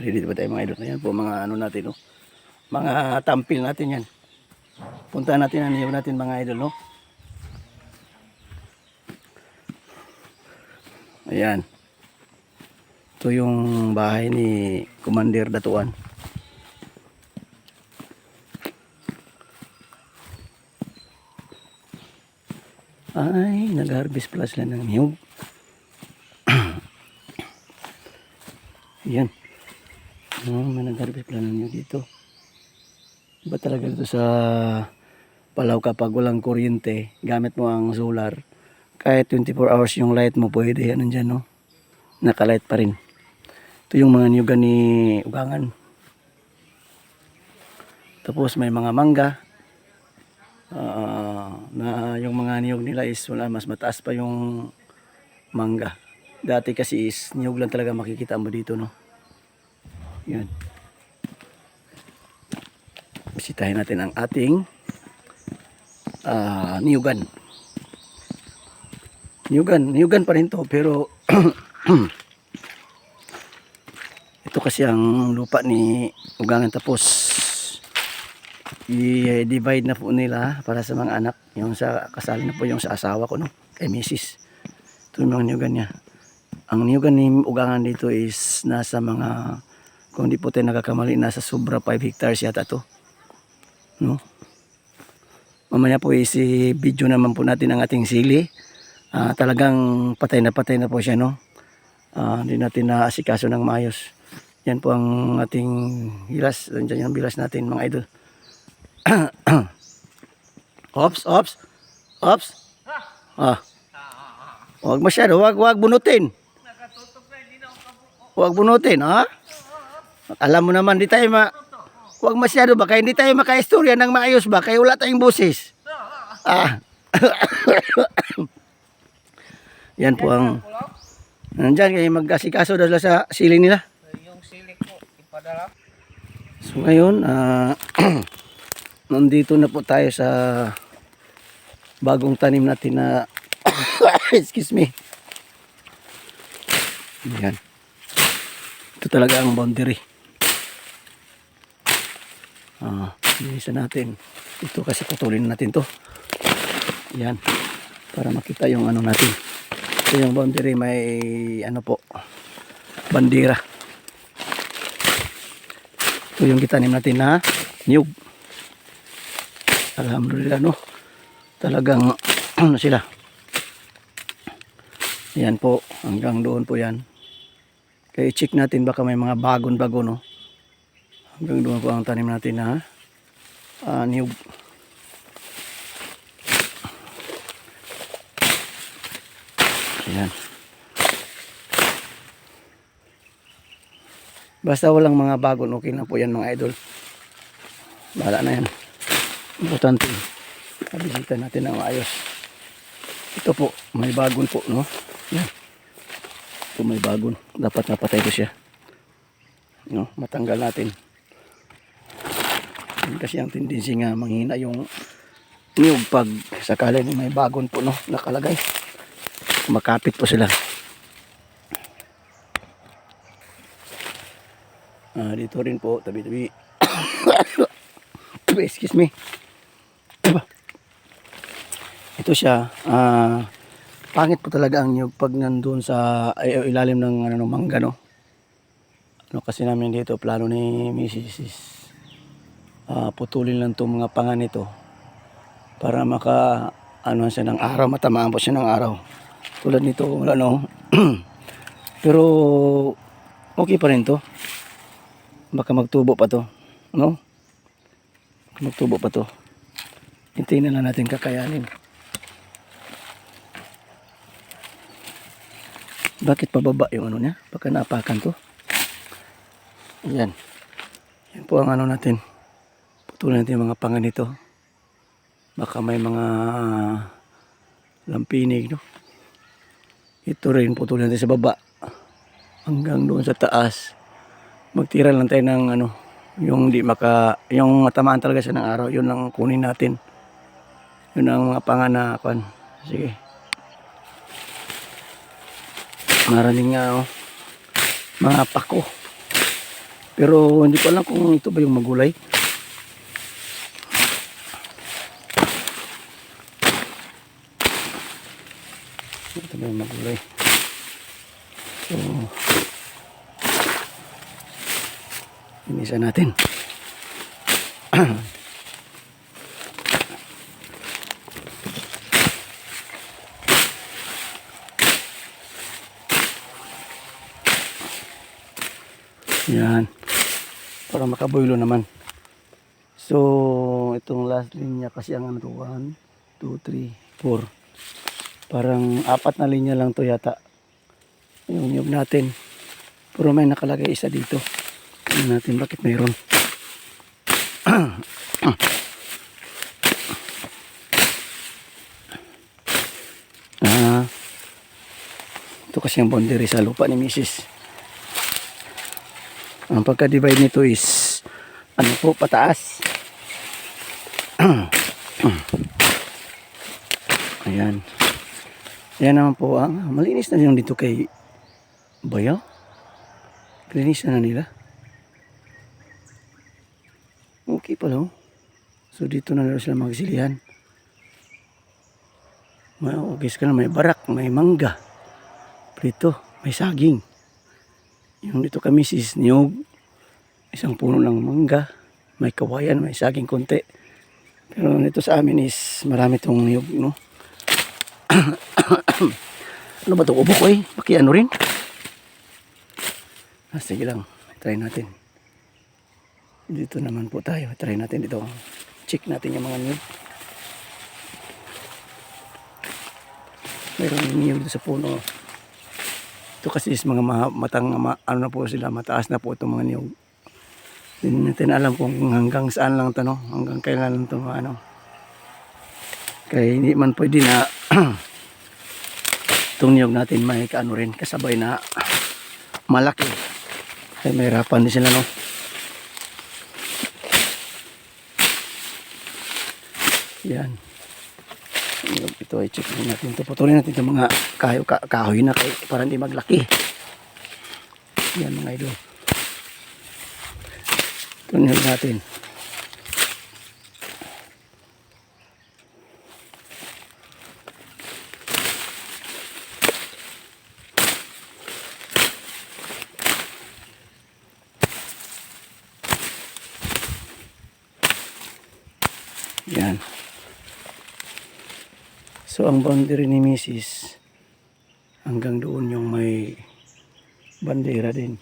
ready pa tayo mga idol. Ayan po mga ano natin, no? Mga tampil natin yan. Punta natin ang niyog natin mga idol, no? Ayan. Ito yung bahay ni Commander Datuan. Ay, nag-harvest pala sila ng niyog. Yan. May nag-harvest pala ng niyog dito. Iba talaga dito sa Palaw kapag walang kuryente, gamit mo ang solar, kahit 24 hours yung light mo, pwede yan nandyan, no? Nakalight pa rin. Ito yung mga niyugan ni Ugangan. Tapos may mga mangga. Ah, na yung mga niyog nila is wala, mas mataas pa yung mangga. Dati kasi is niyog lang talaga makikita mo dito, no? Yan. Bisitahin natin ang ating ah niyugan. Niyugan, niyugan pa rin to pero ito kasi ang lupa ni Ugangan tapos i-divide na po nila para sa mga anak. Yung sa kasal na po yung sa asawa ko no, kay Mrs. Ito yung mga niyugan niya. Ang niyugan ni Ugangan dito is nasa mga kung di po tayo nakakamali nasa sobra 5 hectares yata to. No? Mamaya po is video naman po natin ang ating sili. Ah, talagang patay na patay na po siya no. Ah, hindi natin naasikaso ng maayos. Yan po ang ating hilas. Nandiyan yung bilas natin mga idol. ops, ops. Ops. Ah. Huwag masyado, huwag, huwag bunutin. Huwag bunutin, ha? Alam mo naman, di tayo ma... Huwag masyado, baka hindi tayo makaistorya ng maayos ba? Kaya wala tayong boses. Ah. Yan po ang... Nandyan kayo mag-asikaso daw sila sa siling nila. Yung silik ko, ipadala. So ngayon, ah, nandito na po tayo sa bagong tanim natin na excuse me. Yan. Ito talaga ang boundary. Ah, bilisan natin. Ito kasi putulin natin to. Yan. Para makita yung ano natin. Ito yung boundary may ano po bandera. Ito yung gitanim natin na niyog. Alhamdulillah no. Talagang ano sila. Yan po. Hanggang doon po yan. Kaya check natin baka may mga bagon bago no. Hanggang doon po ang tanim natin na ah, niyog. Yan. Basta walang mga bagon, okay na po yan mga idol. Bahala na yan. Importante, kabisita natin ng maayos. Ito po, may bagon po, no? Yan. Ito may bagon. Dapat napatay ko siya. No, matanggal natin. Kasi ang tendency nga manghina yung niyog pag sakali may bagon po, no? Nakalagay. Makapit po sila. Ah, dito rin po, tabi-tabi. Excuse me. Ito siya, ah, pangit po talaga ang nyug pag nandun sa ay, ilalim ng ano, ng mangga, no? Ano kasi namin dito, plano ni Mrs. ah, putulin lang itong mga panga nito para maka ano siya ng araw, matamaan po siya ng araw. Tulad nito, wala no. Pero okay pa rin to. Baka magtubo pa to no? Magtubo pa to. Hintayin na lang natin kakayanin. Bakit pababa yung ano niya? Baka naapakan to. Yan yan po ang ano natin putulan natin mga pangan nito baka may mga lampinig no ito rin putulan natin sa baba hanggang doon sa taas magtira lang tayo ng ano, yung di maka, yung matamaan talaga siya ng araw, yun lang kunin natin. Yun ang mga panganapan. Sige. Maraming nga, oh, mga pako. Pero hindi ko alam kung ito ba yung magulay. Ito ba yung magulay. So, inisa natin. Yan. Para makaboylo naman. So, itong last linya kasi ang ano to, 1, 2, 3, 4. Parang apat na linya lang to yata. Yung nyug natin. Pero may nakalagay isa dito. Tingnan natin bakit mayroon. ah, ito kasi ang boundary sa lupa ni Mrs. Ang pagka-divide nito is ano po, pataas. Ayan. Ayan naman po ang malinis na yung dito kay Bayaw. Linis na, nila. Okay pala oh. So dito na sila magsilihan. May okay ka na, may barak, may mangga. Dito, may saging. Yung dito kami sis niyog. Isang puno ng mangga. May kawayan, may saging konti. Pero dito sa amin is marami tong niyog, no? ano ba ito? Ubo ko eh. Paki ano rin? Ah, sige lang. Try natin. Dito naman po tayo. Try natin dito. Check natin yung mga niyog. Meron niyog dito sa puno. Ito kasi is mga ma- matang, ma- ano na po sila, mataas na po itong mga niyog. Hindi natin alam kung hanggang saan lang ito, no? Hanggang kailan lang ito, ano. Kaya hindi man pwede na itong niyog natin may kaano rin, kasabay na malaki. Kaya may hirapan din sila, no? Yan. Niyog ito ay check natin ito. Putulin natin itong mga kahoy, ka- kahoy na kay, para hindi maglaki. Yan mga idol. Ito niyog natin. Yan. So ang boundary ni Mrs. hanggang doon yung may bandera din.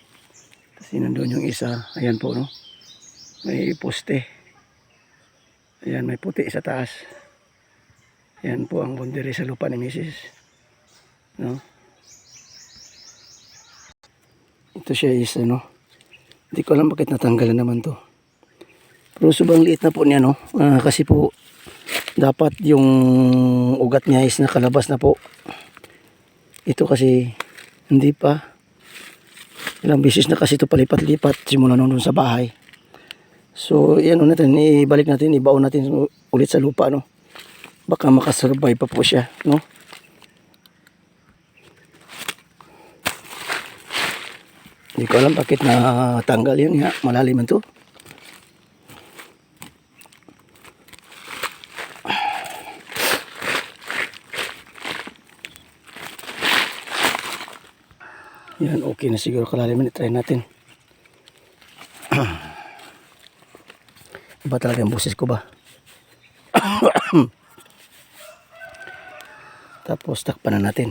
Kasi nandun yung isa. Ayan po no. May poste. Ayan may puti sa taas. Ayan po ang boundary sa lupa ni Mrs. No? Ito siya is ano. Hindi ko alam bakit natanggalan naman to. Pero sobrang liit na po niya no. Ah, kasi po dapat yung ugat niya is nakalabas na po. Ito kasi hindi pa. Ilang beses na kasi ito palipat-lipat simula nung doon sa bahay. So, yan ano natin, ibalik natin, ibaon natin ulit sa lupa, no? Baka makasurvive pa po siya, no? Hindi ko alam bakit natanggal yun, nga, malalim to. Yan, okay na siguro kalaliman. I-try natin. Iba talaga yung boses ko ba? Tapos takpan na natin.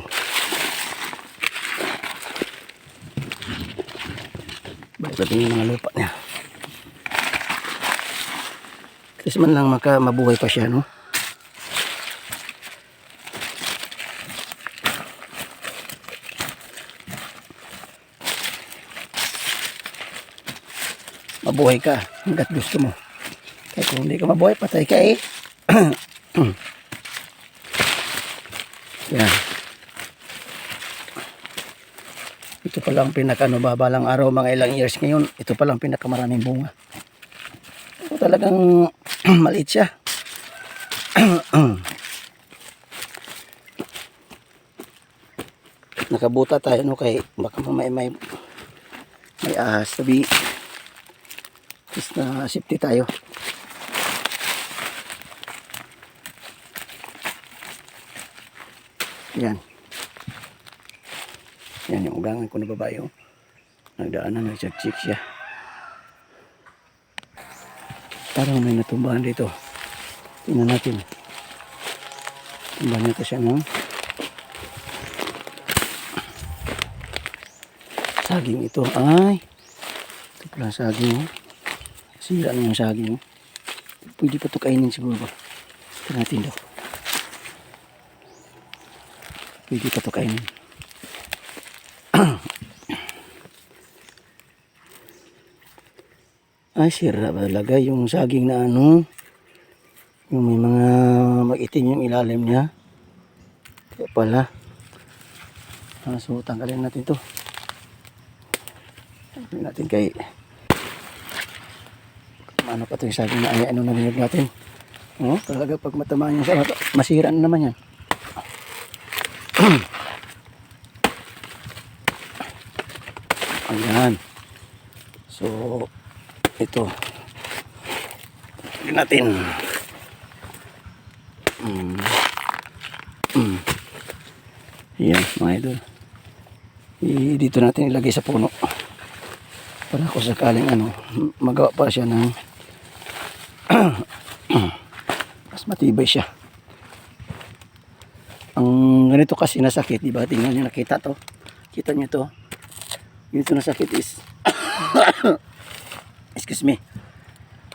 Balik natin yung mga lupa niya. Kasi man lang maka mabuhay pa siya, no? Mabuhay ka hanggat gusto mo. Kaya kung hindi ka mabuhay, patay ka eh. Yan. Ito pa lang pinaka ano, babalang araw, mga ilang years ngayon, ito pa lang pinakamaraming bunga. Ito talagang maliit siya. Nakabuta tayo no kay baka may may may ahas sabi Tapos na safety tayo. Yan. Yan yung ugangan ko na babae. Oh. Nagdaanan, nagcheck-check siya. Parang may natumbahan dito. Tingnan natin. Tumbahan nito siya no? Saging ito. Ay! Ito pala saging. Oh. Sira na yung saging. Pwede pa ito kainin siguro. Ito natin daw. Pwede pa ito kainin. Ay, sira ba talaga yung saging na ano. Yung may mga mag-itim yung ilalim niya. Kaya pala. Ah, so, tanggalin natin to. Tanggalin natin kay... Ano pa to yung saging ano na nilog natin. Oh, talaga pag matamaan yung sa masira na naman yan. Ayan. So, ito. Tignan natin. Mm. Mm. Yan, mga idol. I, dito natin ilagay sa puno. Para kung sakaling ano, magawa pa siya ng mas matibay siya. Ang ganito kasi nasakit, di ba? Tingnan niyo nakita to. Kita niyo to. Yung ito nasakit is excuse me.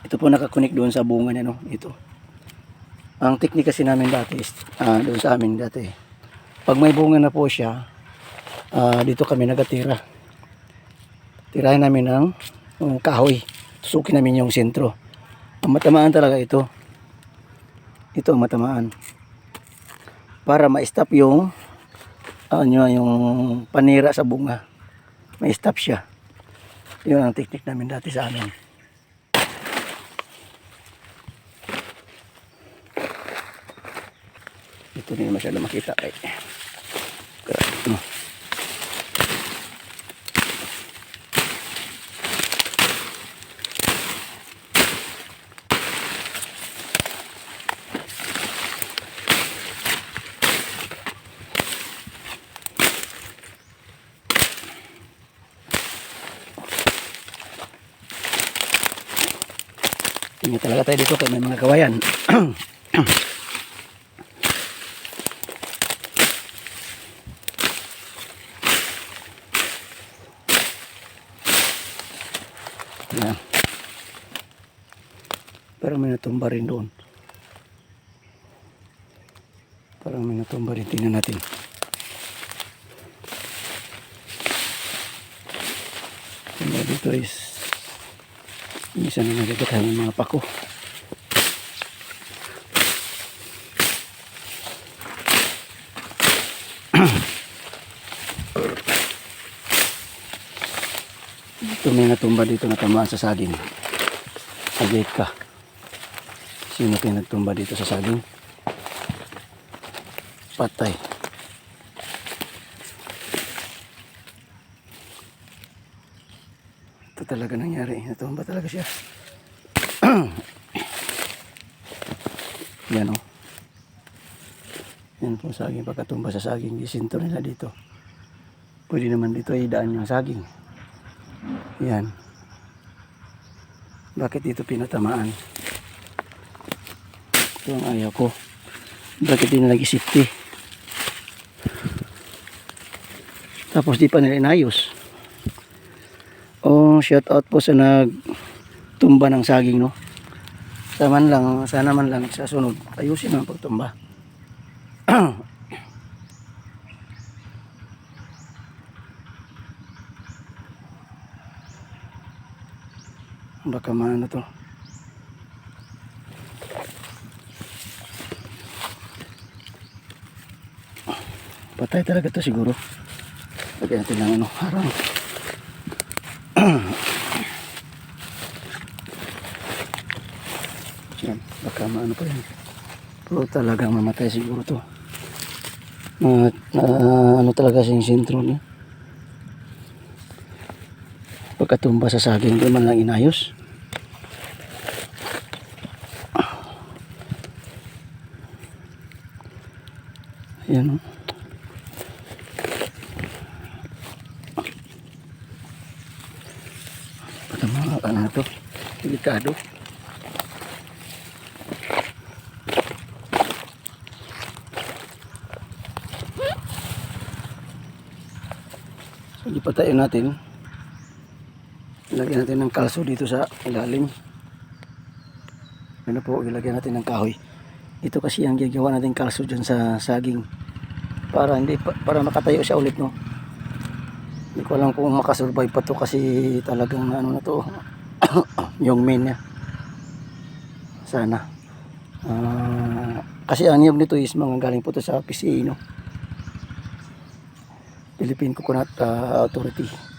Ito po nakakunik doon sa bunga niya, no? Ito. Ang teknik kasi namin dati is, ah, doon sa amin dati. Pag may bunga na po siya, ah, dito kami nagatira. Tirahin namin ng kahoy. Tusukin namin yung sentro. Matamaan talaga ito. Ito matamaan. Para ma-stop yung ano yung panira sa bunga. May stop siya. Yun ang teknik namin dati sa amin. Ito hindi masyado makita kay. Grabe, talaga tayo dito kay may mga kawayan. Yan. Parang may natumba rin doon. Parang may natumba rin. Tingnan natin. Tingnan dito is Minsan na nagagatahan ng mga pako. Ito may natumba dito na tamaan sa saging. Agay ka. Sino kayo nagtumba dito sa saging? Patay. Ito talaga nangyari. Natumba talaga siya. Yan o. Yan po saging. Pagkatumba sa saging, gisinto nila dito. Pwede naman dito idaan yung saging. Yan. Bakit dito pinatamaan? Ito ang ayaw ko. Bakit di na nag-isipti? Tapos di pa nila inayos. Oh, shout out po sa nagtumba ng saging, no? Sa man lang, sana man lang sa sunod, ayusin ang pagtumba. Baka maano to. Patay talaga to siguro. Lagyan natin ng ano, harang. Yan, baka maano pa yan. Pero talagang mamatay siguro to. Na, na ano talaga sa sentro niya pagkatumba sa saging ko man lang inayos. Ayan oh. o patama ka na ito delikado. So ipatayin natin. Ilagyan natin ng kalso dito sa ilalim. Ano po, ilagyan natin ng kahoy. Ito kasi ang gagawa natin kalso dyan sa saging. Para hindi pa- para makatayo siya ulit no. Hindi ko alam kung makasurvive pa to kasi talagang ano na to. yung main niya. Sana. Ah, kasi ang niyog nito is mga galing po to sa PCA no. Philippine Coconut ah, Authority.